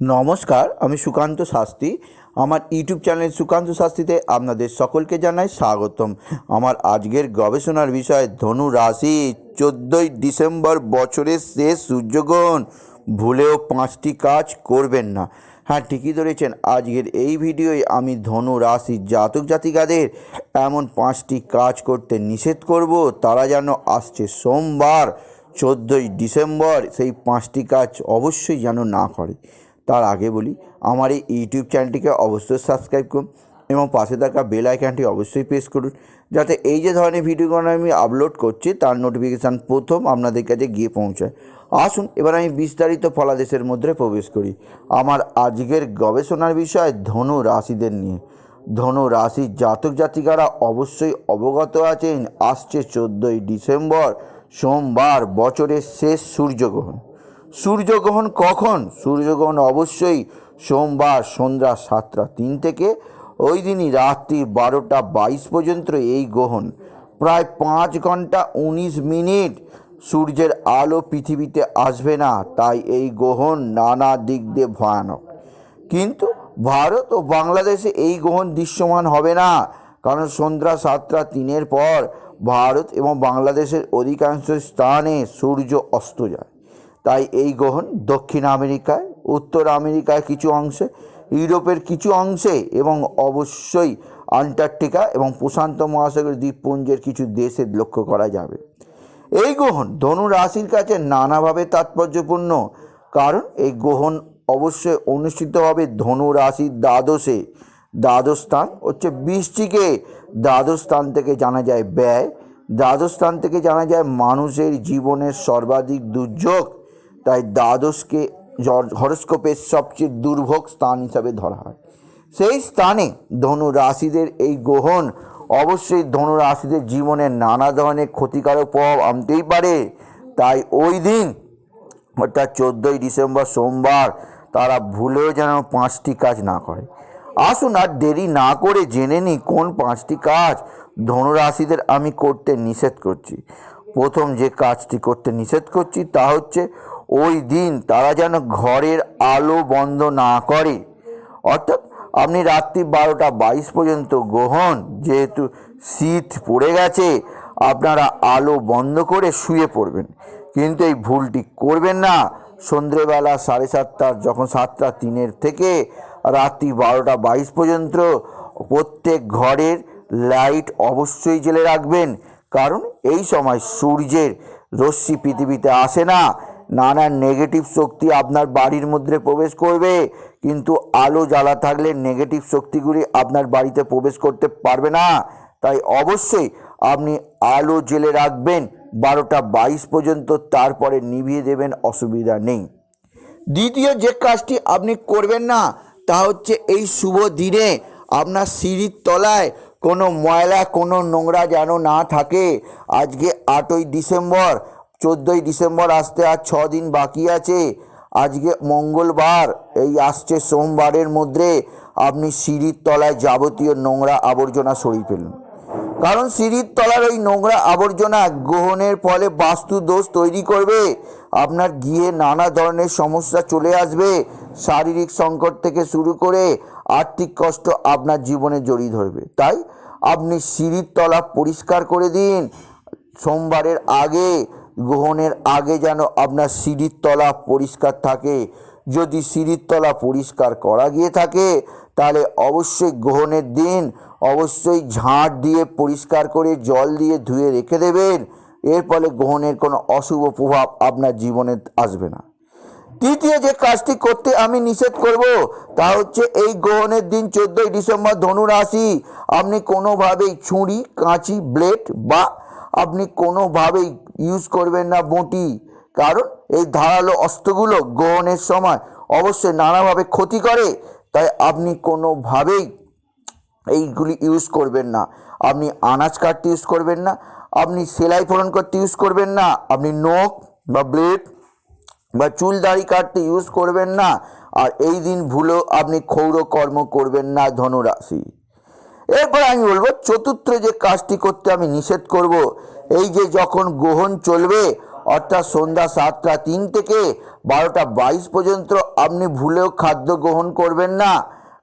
নমস্কার, আমি সুকান্ত শাস্তি আমার ইউটিউব চ্যানেল সুকান্ত শাস্তিতে আপনাদের সকলকে জানাই স্বাগতম। আমার আজকের গবেষণার বিষয়, ধনু রাশি, চোদ্দোই ডিসেম্বর বছরের শেষ সূর্যগ্রহণ। ভুলেও পাঁচটি কাজ করবেন না। হ্যাঁ ঠিকই ধরেছেন, আজকের এই ভিডিওয় আমি ধনু রাশির জাতক জাতিকাদের এমন পাঁচটি কাজ করতে নিষেধ করব। তারা যেন আসছে সোমবার, চোদ্দোই ডিসেম্বর, সেই পাঁচটি কাজ অবশ্যই যেন না করে। তার আগে বলি, আমার এই ইউটিউব চ্যানেলটিকে অবশ্যই সাবস্ক্রাইব করুন এবং পাশে থাকা বেল আইকনটি অবশ্যই প্রেস করুন, যাতে এই যে ধরনের ভিডিওগুলো আমি আপলোড করছি, তার নোটিফিকেশান প্রথম আপনাদের কাছে গিয়ে পৌঁছায়। আসুন, এবার আমি বিস্তারিত ফলাদেশের মধ্যে প্রবেশ করি। আমার আজকের গবেষণার বিষয় ধনু রাশিদের নিয়ে। ধনু রাশির জাতক জাতিকারা অবশ্যই অবগত আছেন, আসছে চোদ্দোই ডিসেম্বর, সোমবার বছরের শেষ সূর্যগ্রহণ। সূর্যগ্রহণ কখন? সূর্যগ্রহণ অবশ্যই সোমবার সন্ধ্যা সাতটা তিন থেকে। ওই দিনই রাত্রি বারোটা বাইশ পর্যন্ত এই গ্রহণ। প্রায় পাঁচ ঘণ্টা উনিশ মিনিট সূর্যের আলো পৃথিবীতে আসবে না, তাই এই গ্রহণ নানা দিক দিয়ে ভয়ানক। কিন্তু ভারত ও বাংলাদেশে এই গ্রহণ দৃশ্যমান হবে না, কারণ সন্ধ্যা সাতটা তিনের পর ভারত এবং বাংলাদেশের অধিকাংশ স্থানে সূর্য অস্ত যায়। তাই এই গ্রহণ দক্ষিণ আমেরিকায়, উত্তর আমেরিকায় কিছু অংশে, ইউরোপের কিছু অংশে এবং অবশ্যই আন্টার্কটিকা এবং প্রশান্ত মহাসাগর দ্বীপপুঞ্জের কিছু দেশে লক্ষ্য করা যাবে। এই গ্রহণ ধনু রাশির কাছে নানাভাবে তাৎপর্যপূর্ণ, কারণ এই গ্রহণ অবশ্যই অনুষ্ঠিত হবে ধনু রাশির দ্বাদশে। দ্বাদশ স্থান হচ্ছে বৃষ্টিকে দ্বাদশ স্থান থেকে জানা যায় ব্যয়। দ্বাদশ স্থান থেকে জানা যায় মানুষের জীবনের সর্বাধিক দুর্যোগ। তাই দ্বাদশকে হরস্কোপের সবচেয়ে দুর্ভোগ স্থান হিসাবে ধরা হয়। সেই স্থানে ধনু রাশিদের এই গ্রহণ অবশ্যই ধনু রাশিদের জীবনে নানা ধরনের ক্ষতিকারক প্রভাব আনতেই পারে। তাই ওই দিন, অর্থাৎ চোদ্দোই ডিসেম্বর সোমবার, তারা ভুলেও যেন পাঁচটি কাজ না করে। আসুন আর দেরি না করে জেনে নিই কোন পাঁচটি কাজ ধনুরাশিদের আমি করতে নিষেধ করছি। প্রথম যে কাজটি করতে নিষেধ করছি তা হচ্ছে ওই দিন তারা যেন ঘরের আলো বন্ধ না করে। অর্থাৎ আপনি রাত্রি বারোটা বাইশ পর্যন্ত গ্রহণ, যেহেতু শীত পড়ে গেছে, আপনারা আলো বন্ধ করে শুয়ে পড়বেন। কিন্তু এই ভুলটি করবেন না। সন্ধ্যেবেলা সাড়ে সাতটার যখন সাতটা তিনের থেকে রাত্রি বারোটা বাইশ পর্যন্ত প্রত্যেক ঘরের লাইট অবশ্যই জেলে রাখবেন। কারণ এই সময় সূর্যের রশ্মি পৃথিবীতে আসে না। নানা নেগেটিভ শক্তি আপনার বাড়ির মধ্যে প্রবেশ করবে, কিন্তু আলো জ্বালা থাকলে নেগেটিভ শক্তিগুলি আপনার বাড়িতে প্রবেশ করতে পারবে না। তাই অবশ্যই আপনি আলো জেলে রাখবেন, বারোটা বাইশ পর্যন্ত তারপরে নিভিয়ে দেবেন, অসুবিধা নেই। দ্বিতীয় যে কাজটি আপনি করবেন না, তা হচ্ছে এই শুভ দিনে আপনার সিঁড়ির তলায় কোনো ময়লা, কোনো নোংরা যেন না থাকে। আজকে আটই ডিসেম্বর চোদ্দোই ডিসেম্বর আসতে আর ছ দিন বাকি আছে। আজকে মঙ্গলবার, এই আসছে সোমবারের মধ্যে আপনি সিঁড়ির তলায় যাবতীয় নোংরা আবর্জনা সরিয়ে ফেলুন। কারণ সিঁড়ির তলার ওই নোংরা আবর্জনা গ্রহণের ফলে বাস্তু দোষ তৈরি করবে, আপনার গিয়ে নানা ধরনের সমস্যা চলে আসবে, শারীরিক সংকট থেকে শুরু করে আর্থিক কষ্ট আপনার জীবনে জড়িয়ে ধরবে। তাই আপনি সিঁড়ির তলা পরিষ্কার করে দিন। সোমবারের আগে গ্রহণের আগে যেন আপনার সিঁড়ির তলা পরিষ্কার থাকে। যদি সিঁড়ির তলা পরিষ্কার করা গিয়ে থাকে, তাহলে অবশ্যই গ্রহণের দিন অবশ্যই ঝাঁট দিয়ে পরিষ্কার করে জল দিয়ে ধুয়ে রেখে দেবেন। এর ফলে গ্রহণের কোনো অশুভ প্রভাব আপনার জীবনে আসবে না। তৃতীয় যে কাজটি করতে আমি নিষেধ করব, তা হচ্ছে এই গ্রহণের দিন চোদ্দোই ডিসেম্বর ধনু রাশি। আপনি কোনোভাবেই ছুরি, কাঁচি, ব্লেড বা আপনি কোনোভাবেই ইউজ করবেন না বঁটি। কারণ এই ধারালো অস্ত্রগুলো গ্রহণের সময় অবশ্যই নানাভাবে ক্ষতি করে। তাই আপনি কোনোভাবেই এইগুলি ইউজ করবেন না। আপনি আনাজ কাটতে ইউজ করবেন না। আপনি সেলাই ফোড়ন করতে ইউজ করবেন না। আপনি নখ বা ব্লেড বা চুল দাড়ি কাটতে ইউজ করবেন না। আর এই দিন ভুলেও আপনি ক্ষৌর কর্ম করবেন না ধনুরাশি। এরপর আমি বলব, চতুর্থ যে কাজটি করতে আমি নিষেধ করব এই যে যখন গ্রহণ চলবে, অর্থাৎ সন্ধ্যা সাতটা তিন থেকে বারোটা বাইশ পর্যন্ত আপনি ভুলেও খাদ্য গ্রহণ করবেন না।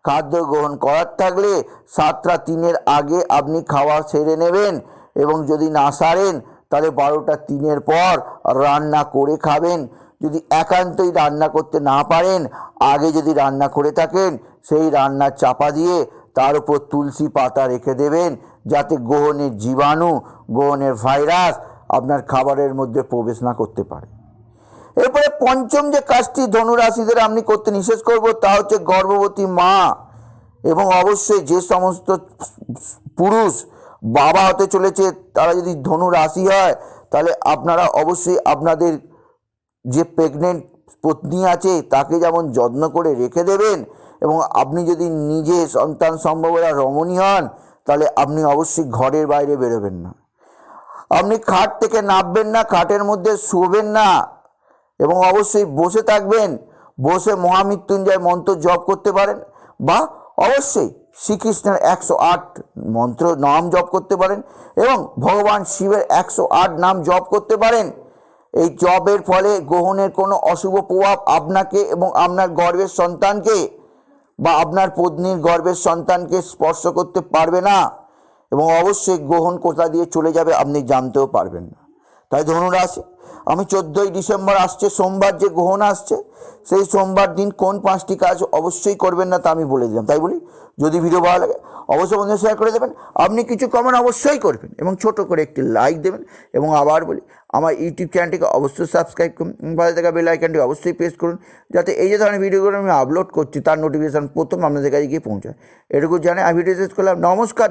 খাদ্য গ্রহণ করার থাকলে সাতটা তিনের আগে আপনি খাওয়া সেরে নেবেন এবং যদি না সারেন, তাহলে বারোটা তিনের পর রান্না করে খাবেন। যদি একান্তই রান্না করতে না পারেন, আগে যদি রান্না করে থাকেন, সেই রান্নার চাপা দিয়ে তার উপর তুলসী পাতা রেখে দেবেন যাতে গ্রহণের জীবাণু গ্রহণের ভাইরাস আপনার খাবারের মধ্যে প্রবেশ না করতে পারে। এরপরে পঞ্চম যে কাজটি ধনুরাশিদের আপনি করতে নিষেধ করব তা হচ্ছে গর্ভবতী মা এবং অবশ্যই যে সমস্ত পুরুষ বাবা হতে চলেছে, তারা যদি ধনু রাশি হয়, তাহলে আপনারা অবশ্যই আপনাদের যে প্রেগনেন্ট পত্নী আছে, তাকে যেমন যত্ন করে রেখে দেবেন এবং আপনি যদি নিজে সন্তান সম্ভবরা রমণী হন, তাহলে আপনি অবশ্যই ঘরের বাইরে বেরোবেন না। আপনি খাট থেকে নামবেন না, খাটের মধ্যে শুবেন না এবং অবশ্যই বসে থাকবেন। বসে মহামৃত্যুঞ্জয় মন্ত্র জপ করতে পারেন বা অবশ্যই শ্রীকৃষ্ণের একশো আট মন্ত্র নাম জপ করতে পারেন এবং ভগবান শিবের একশো আট নাম জপ করতে পারেন। এই জপের ফলে গ্রহণের কোনো অশুভ প্রভাব আপনাকে এবং আপনার গর্বের সন্তানকে বা আপনার পত্নীর গর্ভের সন্তানকে স্পর্শ করতে পারবে না, এবং অবশ্যই গ্রহণ কোথা দিয়ে চলে যাবে আপনি জানতেও পারবেন না। তাই ধনুরাশি আমি চোদ্দোই ডিসেম্বর আসছে, সোমবার যে গ্রহণ আসছে, সেই সোমবার দিন কোন পাঁচটি কাজ অবশ্যই করবেন না তা আমি বলে দিলাম। তাই বলি, যদি ভিডিও ভালো লাগে, অবশ্যই বন্ধু শেয়ার করে দেবেন। আপনি কিছু কমেন্ট অবশ্যই করবেন এবং ছোট করে একটি লাইক দেবেন এবং আবার বলি, আমার ইউটিউব চ্যানেলটিকে অবশ্যই সাবস্ক্রাইব করুন পাশে থাকা বেল আইকনটি অবশ্যই প্রেস করুন যাতে এই যে ধরনের ভিডিওগুলো আমি আপলোড করছি, তার নোটিফিকেশান প্রথম আপনাদের কাছে গিয়ে পৌঁছায়। এটুকু জানে আমি ভিডিও শেষ করলাম। নমস্কার